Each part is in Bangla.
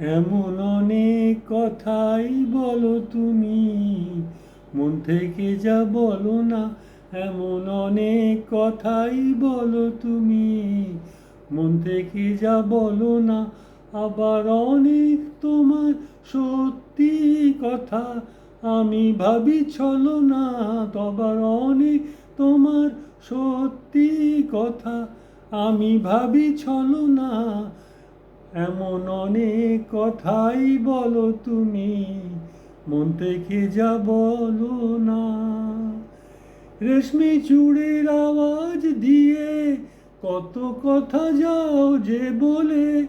এমন অনেক কথাই বলো তুমি। মন থেকে যা বলো না, এমন অনেক কথাই বলো তুমি। মন থেকে যা বলো না, আবার অনেক তোমার সত্যি কথা। আমি ভাবি ছলো না তবার অনেক তোমার সত্যি কথা। আমি ভাবি ছলো না এমন অনেক কথাই বলো তুমি। মন থেকে যা বলো না। রেশমি চূড়ের আওয়াজ দিয়ে, কত কথা যাও যে বলে,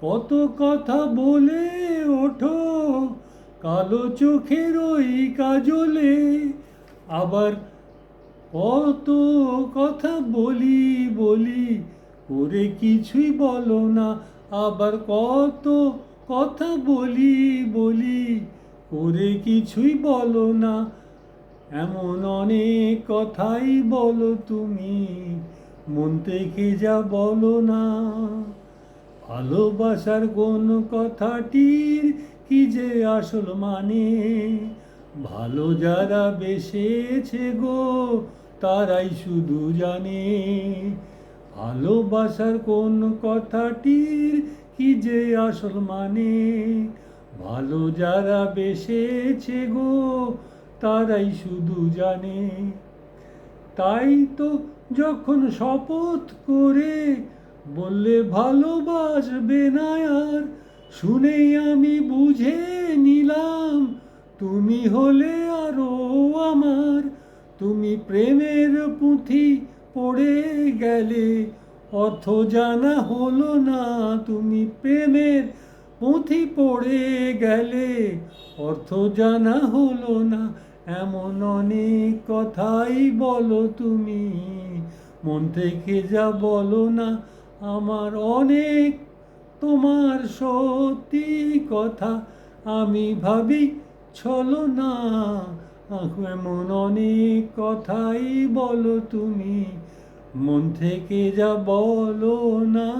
কত কথা বলে ওঠো। কালো চোখের ওই কাজলে আবার কত কথা বলি বলি করে কিছুই বলো না। আবার কত কথা বলি বলি করে কিছুই বলো না। এমন অনেক কথাই বলো তুমি, মন থেকে যা বলো না। ভালোবাসার কোন কথাটির কি যে আসল মানে? ভালো যারা বেসেছে গো, তারাই শুধু জানে। ভালোবাসার কোন কথাটির কি যে আসল মানে? ভালো যারা বেসেছে গো, তারাই শুধু জানে। তাই তো যখন শপথ করে বললে ভালোবাসবে না আর শুনেই আমি বুঝে নিলাম, তুমি হলে আরও আমার। তুমি প্রেমের পুঁথি পড়ে গেলে অর্থ জানা হলো না। তুমি প্রেমের পুঁথি পড়ে গেলে অর্থ জানা হলো না। এমন অনেক কথাই বলো তুমি, মন থেকে যা বলো না। আমার অনেক তোমার সত্যি কথা, আমি ভাবি ছলো না। এমন অনেক কথাই বলো তুমি। মন থেকে যা বলো না।